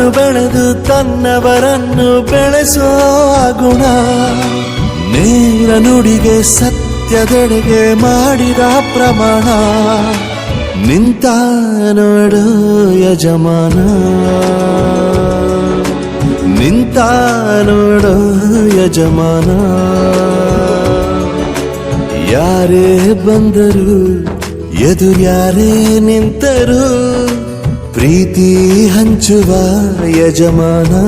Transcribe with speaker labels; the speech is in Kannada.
Speaker 1: ತಾನು ಬೆಳೆದು ತನ್ನವರನ್ನು ಬೆಳೆಸೋ ಗುಣ. ನೇರ ನುಡಿಗೆ ಸತ್ಯದೆಡೆಗೆ ಮಾಡಿದ ಪ್ರಮಾಣ. ನಿಂತ ನೋಡು ಯಜಮಾನ. ನಿಂತ ನೋಡು ಯಜಮಾನ. ಯಾರೇ ಬಂದರು ಎದುರ್ಯಾರೇ ನಿಂತರು ಪ್ರೀತಿ ಹಂಚುವ ಯಜಮಾನ.